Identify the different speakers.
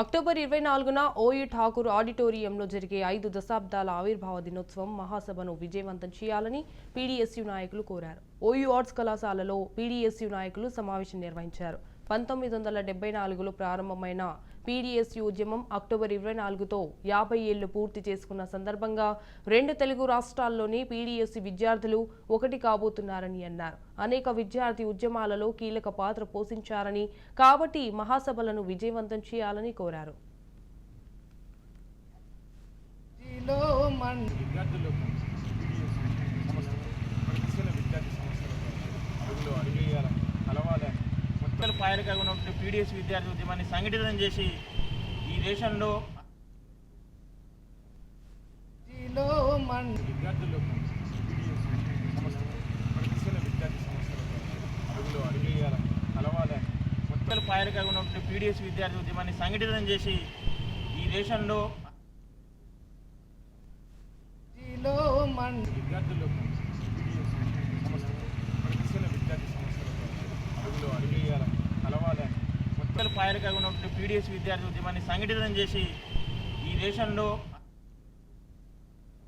Speaker 1: October ఇరవై నాలుగున OU Thakur ఆడిటోరియంలో జరిగే ఐదు దశాబ్దాల ఆవిర్భావ దినోత్సవం మహాసభను విజయవంతం చేయాలని పీడీఎస్యూ నాయకులు కోరారు. ఓయూ ఆర్ట్స్ కళాశాలలో పీడీఎస్యూ నాయకులు సమావేశం నిర్వహించారు. పంతొమ్మిది వందల డెబ్బై నాలుగులో ప్రారంభమైన పీడీఎస్యూ ఉద్యమం అక్టోబర్ ఇరవై నాలుగుతో యాభై ఏళ్ళు పూర్తి చేసుకున్న సందర్భంగా రెండు తెలుగు రాష్ట్రాల్లోని పీడీఎస్సీ విద్యార్థులు ఒకటి కాబోతున్నారని అన్నారు. అనేక విద్యార్థి ఉద్యమాలలో కీలక పాత్ర పోషించారని కాబట్టి మహాసభలను విజయవంతం చేయాలని కోరారు.
Speaker 2: విద్యార్థులు మన్
Speaker 3: విద్యార్థులకు సమస్యలు ప్రతిశీల విద్యార్థి సమస్యలతో అడుగులో అడుగేయాలని కలవాలని మొత్తం పాయలుగా ఉన్నటువంటి పీడిఎస్ విద్యార్థి ఉద్యమాన్ని సంఘటితం చేసి ఈ దేశంలో
Speaker 2: జీలో మన్
Speaker 3: విద్యార్థులకు సమస్యలు. ప్రతిశీల విద్యార్థి సమస్యలతో అడుగులో అడుగేయాలని కలవాలని మొత్తం పాయలుగా ఉన్నటువంటి పీడిఎస్ విద్యార్థి ఉద్యమాన్ని సంఘటితం చేసి ఈ దేశంలో
Speaker 2: జీలో మన్
Speaker 3: విద్యార్థులకు సమస్యలు ప్రతిశీల విద్యార్థి సమస్యలతో అడుగులో అడుగేయాలని కలవాలని మొత్తం పాయలుగా ఉన్నటువంటి పీడిఎస్ విద్యార్థి ఉద్యమాన్ని సంఘటితం చేసి ఈ దేశంలో